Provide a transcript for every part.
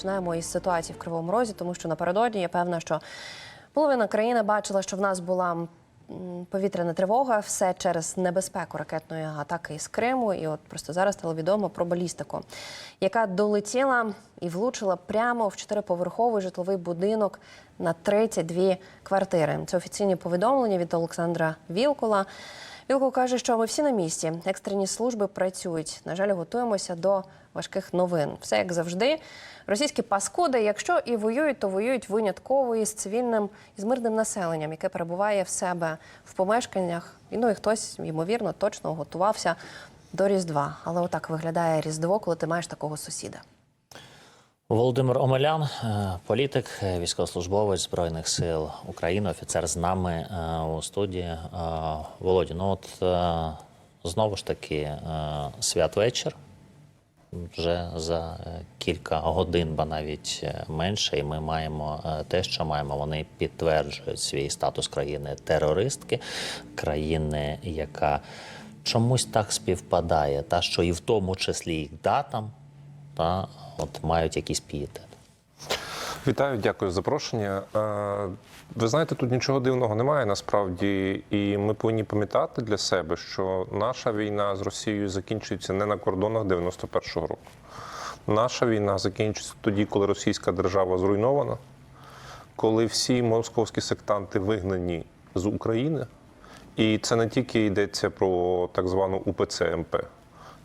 починаємо із ситуації в Кривому Розі, тому що напередодні я певна, що половина країни бачила, що в нас була повітряна тривога, все через небезпеку ракетної атаки із Криму. І от просто зараз стало відомо про балістику, яка долетіла і влучила прямо в чотириповерховий житловий будинок на 32 квартири. Це офіційні повідомлення від Олександра Вілкула. Вілкул каже, що ми всі на місці. Екстрені служби працюють. На жаль, готуємося до важких новин. Все як завжди. Російські паскуди, якщо і воюють, то воюють винятково із цивільним із мирним населенням, яке перебуває в себе в помешканнях. І ну і хтось, ймовірно, точно готувався до Різдва. Але отак виглядає Різдво, коли ти маєш такого сусіда. Володимир Омелян, е, політик, е, військовослужбовець збройних сил України, офіцер з нами е, у студії. Е, ну от знову ж таки святвечір. Вже за кілька годин, ба навіть менше, і ми маємо те, що маємо. Вони підтверджують свій статус країни терористки, країни, яка чомусь так співпадає, та що і в тому числі їх датам та от мають якийсь пієтет. Вітаю, дякую за запрошення. Е, Ви знаєте, тут нічого дивного немає насправді, і ми повинні пам'ятати для себе, що наша війна з Росією закінчується не на кордонах 91-го року. Наша війна закінчиться тоді, коли російська держава зруйнована, коли всі московські сектанти вигнані з України. І це не тільки йдеться про так звану УПЦ МП.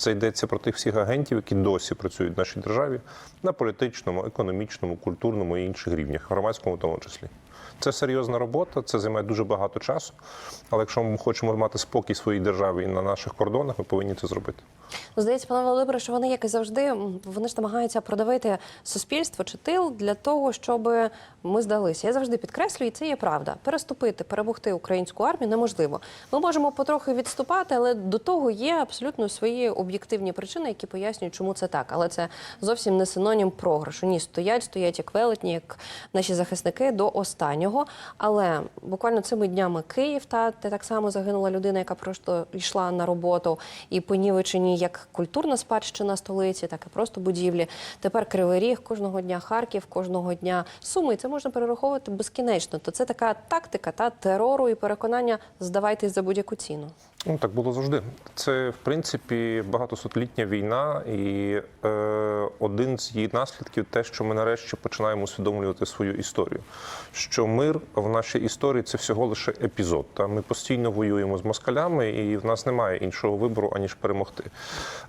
Це йдеться про тих всіх агентів, які досі працюють в нашій державі на політичному, економічному, культурному і інших рівнях, громадському тому числі. Це серйозна робота, це займає дуже багато часу. Але якщо ми хочемо мати спокій своїй державі на наших кордонах, ми повинні це зробити. Ну, Здається, пане Володимире, що вони, як і завжди, вони ж намагаються продавити суспільство чи тил для того, щоб ми здалися. Я завжди підкреслюю, і це є правда. Переступити, перемогти українську армію неможливо. Ми можемо потрохи відступати, але до того є абсолютно свої об'єктивні причини, які пояснюють, чому це так. Але це зовсім не синонім програшу. Ні, стоять, стоять як велетні, як наші захисники до останнього. Але буквально цими днями Київ, та де так само загинула людина, яка просто йшла на роботу, і понівечені як культурна спадщина столиці, так і просто будівлі. Тепер Кривий Ріг, кожного дня Харків, кожного дня Суми. Це можна перераховувати безкінечно. То це така тактика та терору і переконання здавайтесь за будь-яку ціну. Ну так було завжди. Це в принципі багатосотлітня війна, і е, один з її наслідків те, що ми нарешті починаємо усвідомлювати свою історію. Що мир в нашій історії це всього лише епізод. Та ми постійно воюємо з москалями, і в нас немає іншого вибору аніж перемогти.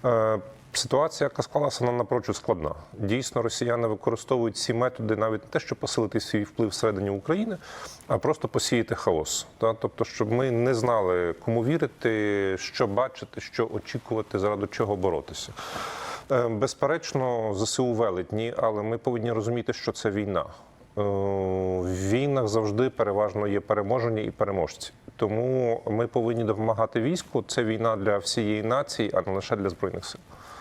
Е, Ситуація, яка склалася, вона напрочуд складна. Дійсно, росіяни використовують ці методи навіть не те, щоб посилити свій вплив всередині України, а просто посіяти хаос. Тобто, щоб ми не знали, кому вірити, що бачити, що очікувати, заради чого боротися. Е, Безперечно, ЗСУ велетні, але ми повинні розуміти, що це війна. Е, В війнах завжди переважно є переможені і переможці. Тому ми повинні допомагати війську. Це війна для всієї нації, а не лише для збройних сил.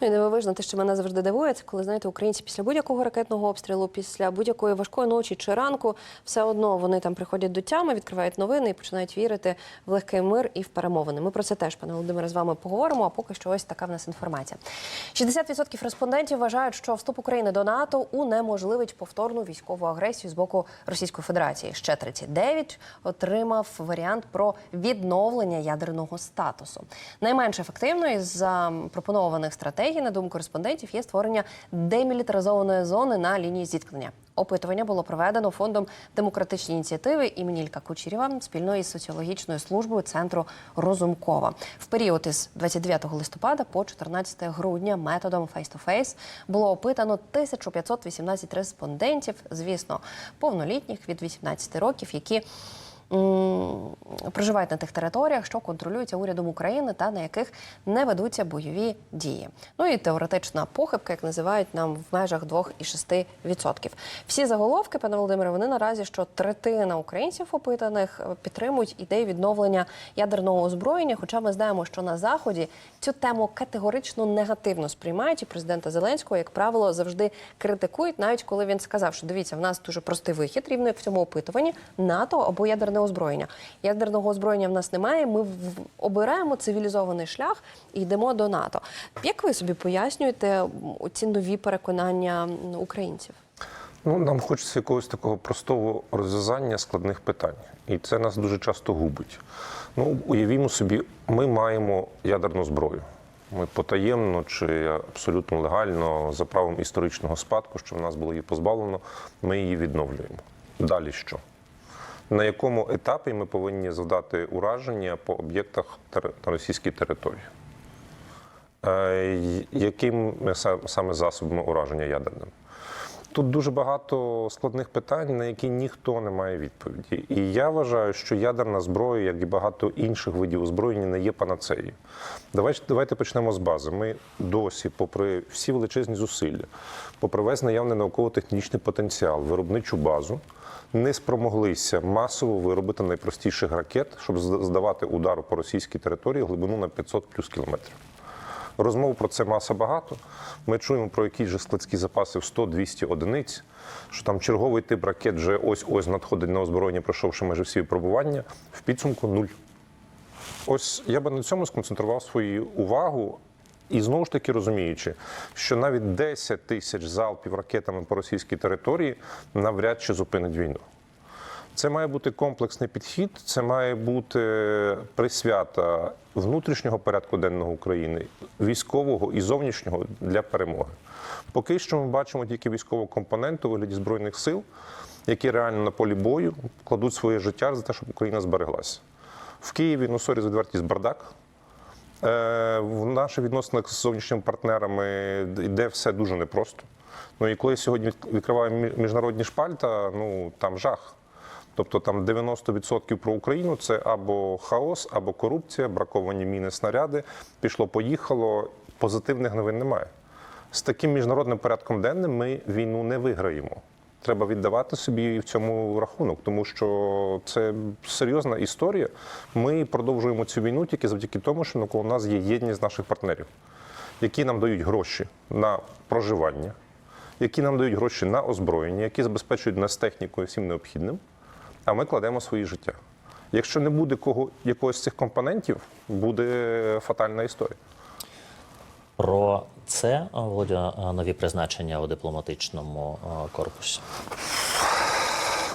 Ну і дивовижно, те, що мене завжди дивує, це коли знаєте, українці після будь-якого ракетного обстрілу, після будь-якої важкої ночі чи ранку, все одно вони там приходять до тями, відкривають новини і починають вірити в легкий мир і в перемовини. Ми про це теж, пане Володимире, з вами поговоримо. А поки що ось така в нас інформація. 60% респондентів вважають, що вступ України до НАТО унеможливить повторну військову агресію з боку Російської Федерації. Ще 39 отримав варіант про відновлення ядерного статусу. Найменш ефективною з запропонованих стратегій, на думку респондентів, є створення демілітаризованої зони на лінії зіткнення. Опитування було проведено фондом демократичні ініціативи імені Ілька Кучерєва спільно із соціологічною службою центру Розумкова. В період із 29 листопада по 14 грудня методом face-to-face було опитано 1518 респондентів, звісно, повнолітніх від 18 років, які проживають на тих територіях, що контролюються урядом України та на яких не ведуться бойові дії. Ну і теоретична похибка, як називають нам в межах 2,6%. Всі заголовки, пане Володимире, вони наразі, що третина українців опитаних е, підтримують ідею відновлення ядерного озброєння. Хоча ми знаємо, що на заході цю тему категорично негативно сприймають, і президента Зеленського, як правило, завжди критикують, навіть коли він сказав, що дивіться, в нас дуже простий вихід, рівно як в цьому опитуванні НАТО або ядерне озброєння. Ядерного озброєння в нас немає. Ми обираємо цивілізований шлях і йдемо до НАТО. Як ви собі пояснюєте ці нові переконання українців? Ну, нам хочеться якогось такого простого розв'язання складних питань. І це нас дуже часто губить. Ну, уявімо собі, ми маємо ядерну зброю. Ми потаємно чи абсолютно легально, за правом історичного спадку, що в нас було її позбавлено, ми її відновлюємо. Далі що? На якому етапі ми повинні завдати ураження по об'єктах на російській території? Е, й- Яким саме засобами ураження ядерним? Тут дуже багато складних питань, на які ніхто не має відповіді. І я вважаю, що ядерна зброя, як і багато інших видів озброєння, не є панацеєю. Давайте, давайте почнемо з бази. Ми досі, попри всі величезні зусилля, попри весь наявний науково-технічний потенціал, виробничу базу, не спромоглися масово виробити найпростіших ракет, щоб зда- здавати удару по російській території глибину на 500 плюс кілометрів. Розмов про це маса багато. Ми чуємо про якісь же складські запаси в 100-200 одиниць, що там черговий тип ракет вже ось-ось надходить на озброєння, пройшовши майже всі випробування. В підсумку нуль. Ось я би на цьому сконцентрував свою увагу. І знову ж таки розуміючи, що навіть 10 тисяч залпів ракетами по російській території навряд чи зупинить війну. Це має бути комплексний підхід, це має бути присвята внутрішнього порядку денного України, військового і зовнішнього для перемоги. Поки що ми бачимо тільки військову компоненту у вигляді збройних сил, які реально на полі бою кладуть своє життя за те, щоб Україна збереглася. В Києві, ну сорі за відвертість, бардак. Е, В наших відносинах з зовнішніми партнерами йде все дуже непросто. Ну і коли сьогодні відкриваємо міжнародні шпальта, ну там жах. Тобто там 90% про Україну це або хаос, або корупція, браковані міни, снаряди. Пішло, поїхало. Позитивних новин немає. З таким міжнародним порядком денним ми війну не виграємо. Треба віддавати собі в цьому рахунок, тому що це серйозна історія. Ми продовжуємо цю війну тільки завдяки тому, що навколо нас є єдність наших партнерів, які нам дають гроші на проживання, які нам дають гроші на озброєння, які забезпечують нас технікою всім необхідним, а ми кладемо свої життя. Якщо не буде кого якогось з цих компонентів, буде фатальна історія. Про це, Володя, е, нові призначення у дипломатичному е, корпусі.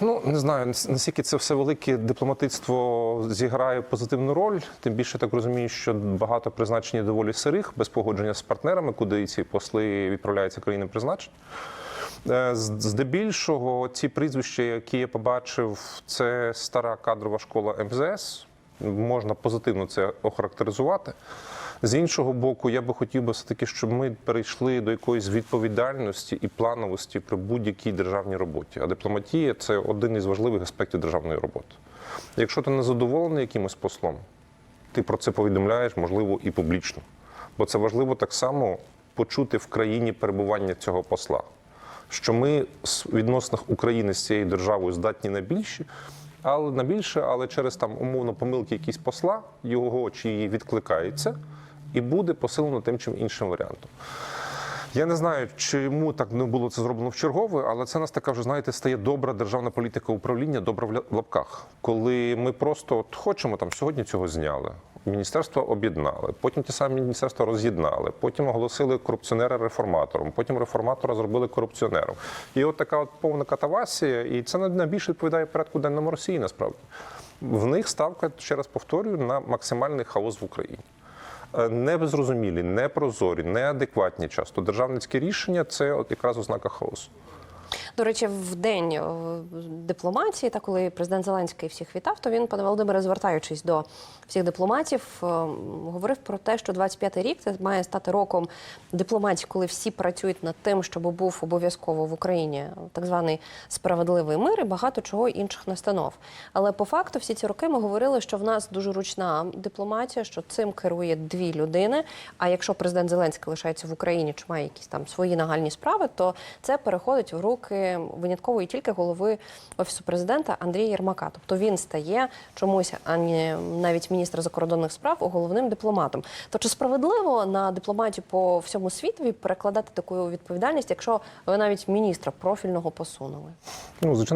Ну не знаю, наскільки це все велике дипломатицтво зіграє позитивну роль. Тим більше так розумію, що багато призначень доволі сирих, без погодження з партнерами, куди ці посли відправляються країни призначень. Е, Здебільшого ці прізвища, які я побачив, це стара кадрова школа МЗС. Можна позитивно це охарактеризувати. З іншого боку, я би хотів би все-таки, щоб ми перейшли до якоїсь відповідальності і плановості при будь-якій державній роботі. А дипломатія це один із важливих аспектів державної роботи. Якщо ти не задоволений якимось послом, ти про це повідомляєш, можливо, і публічно. Бо це важливо так само почути в країні перебування цього посла. Що ми в відносинах України з цією державою здатні на більше, але на більше, але через там умовно помилки якісь посла, його чи її відкликається, і буде посилено тим чим іншим варіантом. Я не знаю, чому так не було це зроблено в чергове, але це нас така вже знаєте стає добра державна політика управління, добра в лапках. Коли ми просто от хочемо там сьогодні цього зняли. Міністерство об'єднали, потім ті самі міністерства роз'єднали, потім оголосили корупціонера реформатором, потім реформатора зробили корупціонером. І от така от повна катавасія, і це найбільше відповідає порядку денному Росії. Насправді в них ставка, ще раз повторюю, на максимальний хаос в Україні. Е, Незрозумілі, непрозорі, неадекватні часто державницькі рішення це от якраз ознака хаосу. До речі, в день е, дипломатії, та коли президент Зеленський всіх вітав, то він, пане Володимире, звертаючись до всіх дипломатів, е, говорив про те, що 25-й рік це має стати роком дипломатії, коли всі працюють над тим, щоб був обов'язково в Україні так званий справедливий мир і багато чого інших настанов. Але по факту всі ці роки ми говорили, що в нас дуже ручна дипломатія, що цим керує дві людини. А якщо президент Зеленський лишається в Україні чи має якісь там свої нагальні справи, то це переходить в руки винятково і тільки голови офісу президента Андрія Єрмака. Тобто він стає чомусь, ані навіть міністр закордонних справ, головним дипломатом. То чи справедливо на дипломатію по всьому світові перекладати таку відповідальність, якщо ви навіть міністра профільного посунули? Ну, звичайно.